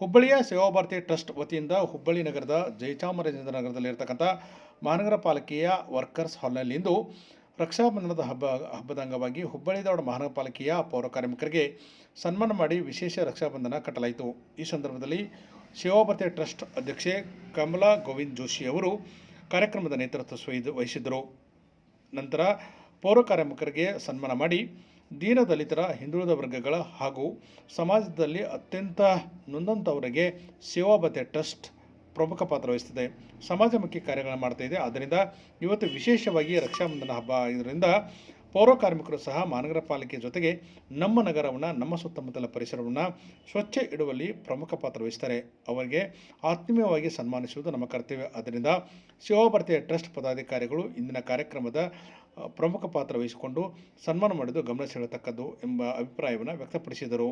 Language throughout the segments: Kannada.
ಹುಬ್ಬಳ್ಳಿಯ ಸೇವಾಭಾರತಿ ಟ್ರಸ್ಟ್ ವತಿಯಿಂದ ಹುಬ್ಬಳ್ಳಿ ನಗರದ ಜಯಚಾಮರಾಜೇಂದ್ರ ನಗರದಲ್ಲಿರ್ತಕ್ಕಂಥ ಮಹಾನಗರ ಪಾಲಿಕೆಯ ವರ್ಕರ್ಸ್ ಹಾಲ್ನಲ್ಲಿಂದು ರಕ್ಷಾಬಂಧನದ ಹಬ್ಬ, ಹಬ್ಬದ ಅಂಗವಾಗಿ ಹುಬ್ಬಳ್ಳಿ ಧಾರವಾಡ ಮಹಾನಗರ ಪಾಲಿಕೆಯ ಪೌರ ಕಾರ್ಮಿಕರಿಗೆ ಸನ್ಮಾನ ಮಾಡಿ ವಿಶೇಷ ರಕ್ಷಾಬಂಧನ ಕಟ್ಟಲಾಯಿತು. ಈ ಸಂದರ್ಭದಲ್ಲಿ ಸೇವಾಭಾರತಿ ಟ್ರಸ್ಟ್ ಅಧ್ಯಕ್ಷೆ ಕಮಲಾ ಗೋವಿಂದ್ ಜೋಶಿ ಅವರು ಕಾರ್ಯಕ್ರಮದ ನೇತೃತ್ವ ವಹಿಸಿದ್ದರು. ನಂತರ ಪೌರ ಕಾರ್ಮಿಕರಿಗೆ ಸನ್ಮಾನ ಮಾಡಿ ದೀನ ದಲಿತರ, ಹಿಂದುಳಿದ ವರ್ಗಗಳ ಹಾಗೂ ಸಮಾಜದಲ್ಲಿ ಅತ್ಯಂತ ನೊಂದಂಥವರಿಗೆ ಸೇವಾಭತೆ ಟ್ರಸ್ಟ್ ಪ್ರಮುಖ ಪಾತ್ರ ವಹಿಸುತ್ತಿದೆ. ಸಮಾಜಮುಖಿ ಕಾರ್ಯಗಳನ್ನು ಮಾಡ್ತಾ ಇದೆ. ಆದ್ದರಿಂದ ಇವತ್ತು ವಿಶೇಷವಾಗಿ ರಕ್ಷಾಬಂಧನ ಹಬ್ಬ ಇದರಿಂದ ಪೌರ ಕಾರ್ಮಿಕರು ಸಹ ಮಹಾನಗರ ಪಾಲಿಕೆ ಜೊತೆಗೆ ನಮ್ಮ ನಗರವನ್ನು, ನಮ್ಮ ಸುತ್ತಮುತ್ತಲ ಪರಿಸರವನ್ನು ಸ್ವಚ್ಛ ಇಡುವಲ್ಲಿ ಪ್ರಮುಖ ಪಾತ್ರ ವಹಿಸ್ತಾರೆ. ಅವರಿಗೆ ಆತ್ಮೀಯವಾಗಿ ಸನ್ಮಾನಿಸುವುದು ನಮ್ಮ ಕರ್ತವ್ಯ. ಆದ್ದರಿಂದ ಶಿವಭಾರತೀಯ ಟ್ರಸ್ಟ್ ಪದಾಧಿಕಾರಿಗಳು ಇಂದಿನ ಕಾರ್ಯಕ್ರಮದ ಪ್ರಮುಖ ಪಾತ್ರ ವಹಿಸಿಕೊಂಡು ಸನ್ಮಾನ ಮಾಡಿದ್ದು ಗಮನ ಸೆಳೆಯತಕ್ಕದ್ದು ಎಂಬ ಅಭಿಪ್ರಾಯವನ್ನು ವ್ಯಕ್ತಪಡಿಸಿದರು.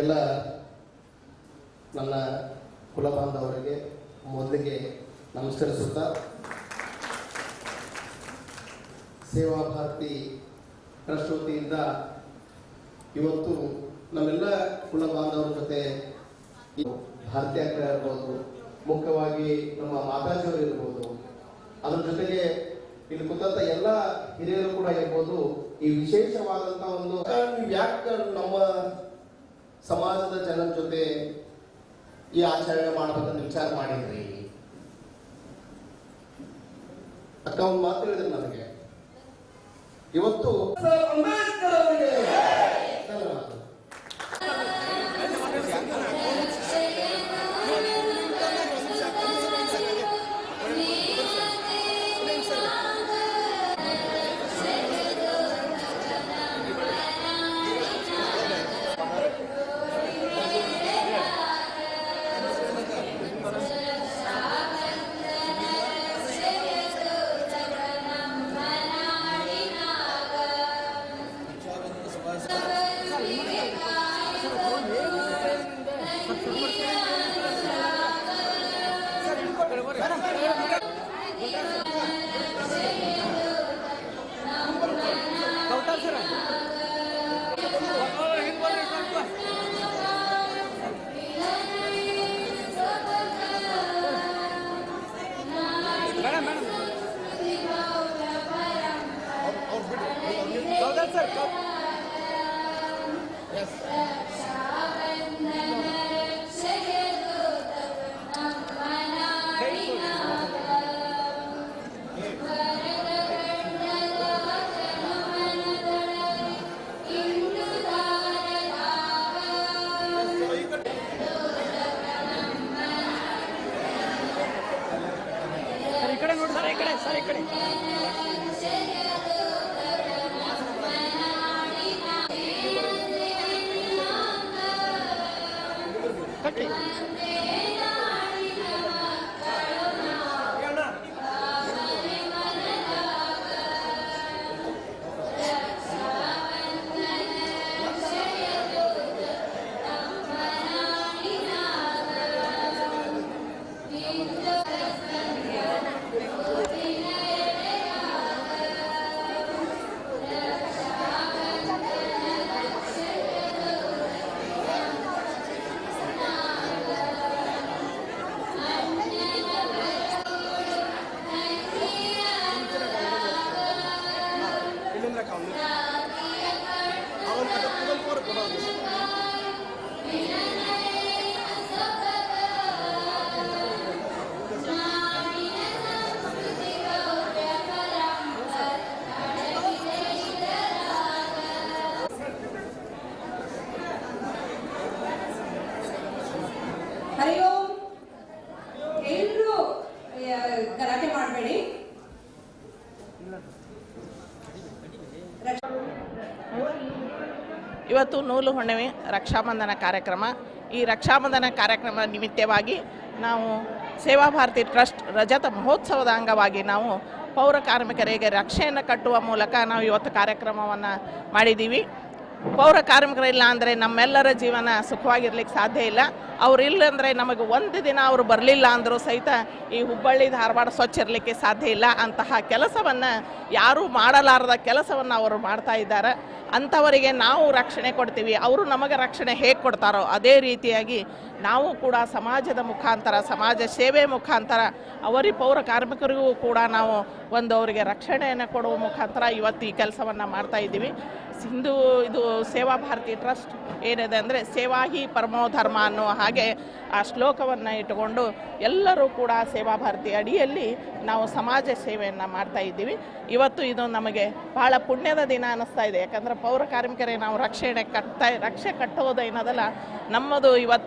ಎಲ್ಲ ನನ್ನ ಕುಲ ಬಾಂಧವರಿಗೆ ಮೊದಲಿಗೆ ನಮಸ್ಕರಿಸುತ್ತಾ ಸೇವಾ ಭಾರತಿ ಟ್ರಸ್ಟ್ ವತಿಯಿಂದ ಇವತ್ತು ನಮ್ಮೆಲ್ಲ ಕುಲ ಬಾಂಧವರ ಜೊತೆ ಭಾರತೀಯ ಭಾರತಿ ಇರ್ಬೋದು ಮುಖ್ಯವಾಗಿ ನಮ್ಮ ಮಾತಾಜಿಯವರು ಇರ್ಬೋದು, ಅದರ ಜೊತೆಗೆ ಇಲ್ಲಿ ಕುಂತ ಎಲ್ಲ ಹಿರಿಯರು ಕೂಡ ಇರ್ಬೋದು, ಈ ವಿಶೇಷವಾದಂತಹ ಒಂದು ಯಾಕೆ ನಮ್ಮ ಸಮಾಜದ ಜನರ ಜೊತೆ ಈ ಆಚರಣೆ ಮಾಡಬೇಕಂತ ವಿಚಾರ ಮಾಡಿದ್ರಿ. ಅಕ್ಕ ಒಂದು ಮಾತು ಹೇಳಿದ್ರು ನನಗೆ. ಇವತ್ತು diferente. ಗಲಾಟೆ ಮಾಡಬೇಡಿ. ಇವತ್ತು ನೂಲು ಹುಣ್ಣಿಮೆ ರಕ್ಷಾಬಂಧನ ಕಾರ್ಯಕ್ರಮ. ಈ ರಕ್ಷಾಬಂಧನ ಕಾರ್ಯಕ್ರಮ ನಿಮಿತ್ತವಾಗಿ ನಾವು ಸೇವಾ ಭಾರತಿ ಟ್ರಸ್ಟ್ ರಜತ ಮಹೋತ್ಸವದ ಅಂಗವಾಗಿ ನಾವು ಪೌರ ಕಾರ್ಮಿಕರಿಗೆ ರಕ್ಷೆಯನ್ನು ಕಟ್ಟುವ ಮೂಲಕ ನಾವು ಇವತ್ತು ಕಾರ್ಯಕ್ರಮವನ್ನು ಮಾಡಿದ್ದೀವಿ. ಪೌರ ಕಾರ್ಮಿಕರಿಲ್ಲ ಅಂದರೆ ನಮ್ಮೆಲ್ಲರ ಜೀವನ ಸುಖವಾಗಿರ್ಲಿಕ್ಕೆ ಸಾಧ್ಯ ಇಲ್ಲ. ಅವ್ರು ಇಲ್ಲ ಅಂದರೆ ನಮಗೆ ಒಂದು ದಿನ ಅವರು ಬರಲಿಲ್ಲ ಅಂದರೂ ಸಹಿತ ಈ ಹುಬ್ಬಳ್ಳಿ ಧಾರವಾಡ ಸ್ವಚ್ಛ ಇರಲಿಕ್ಕೆ ಸಾಧ್ಯ ಇಲ್ಲ ಅಂತಹ ಕೆಲಸವನ್ನು ಯಾರೂ ಮಾಡಲಾರದ ಕೆಲಸವನ್ನು ಅವರು ಮಾಡ್ತಾ ಇದ್ದಾರೆ. ಅಂಥವರಿಗೆ ನಾವು ರಕ್ಷಣೆ ಕೊಡ್ತೀವಿ. ಅವರು ನಮಗೆ ರಕ್ಷಣೆ ಹೇಗೆ ಕೊಡ್ತಾರೋ ಅದೇ ರೀತಿಯಾಗಿ ನಾವು ಕೂಡ ಸಮಾಜದ ಮುಖಾಂತರ, ಸಮಾಜ ಸೇವೆ ಮುಖಾಂತರ ಅವರಿ ಪೌರ ಕಾರ್ಮಿಕರಿಗೂ ಕೂಡ ನಾವು ಒಂದು ಅವರಿಗೆ ರಕ್ಷಣೆಯನ್ನು ಕೊಡುವ ಮುಖಾಂತರ ಇವತ್ತು ಈ ಕೆಲಸವನ್ನು ಮಾಡ್ತಾ ಇದ್ದೀವಿ. ಹಿಂದೂ ಇದು ಸೇವಾ ಭಾರತಿ ಟ್ರಸ್ಟ್ ಏನಿದೆ ಅಂದರೆ ಸೇವಾ ಹಿ ಪರಮೋ ಧರ್ಮ ಅನ್ನೋ ಹಾಗೆ ಆ ಶ್ಲೋಕವನ್ನು ಇಟ್ಟುಕೊಂಡು ಎಲ್ಲರೂ ಕೂಡ ಸೇವಾ ಭಾರತಿ ಅಡಿಯಲ್ಲಿ ನಾವು ಸಮಾಜ ಸೇವೆಯನ್ನು ಮಾಡ್ತಾ ಇದ್ದೀವಿ. ಇವತ್ತು ಇದು ನಮಗೆ ಬಹಳ ಪುಣ್ಯದ ದಿನ ಅನ್ನಿಸ್ತಾ ಇದೆ. ಯಾಕಂದರೆ ಪೌರ ಕಾರ್ಮಿಕರೇ ನಾವು ರಕ್ಷಣೆ ಕಟ್ತಾ, ರಕ್ಷೆ ಕಟ್ಟೋದೇನದಲ್ಲ ನಮ್ಮದು ಇವತ್ತು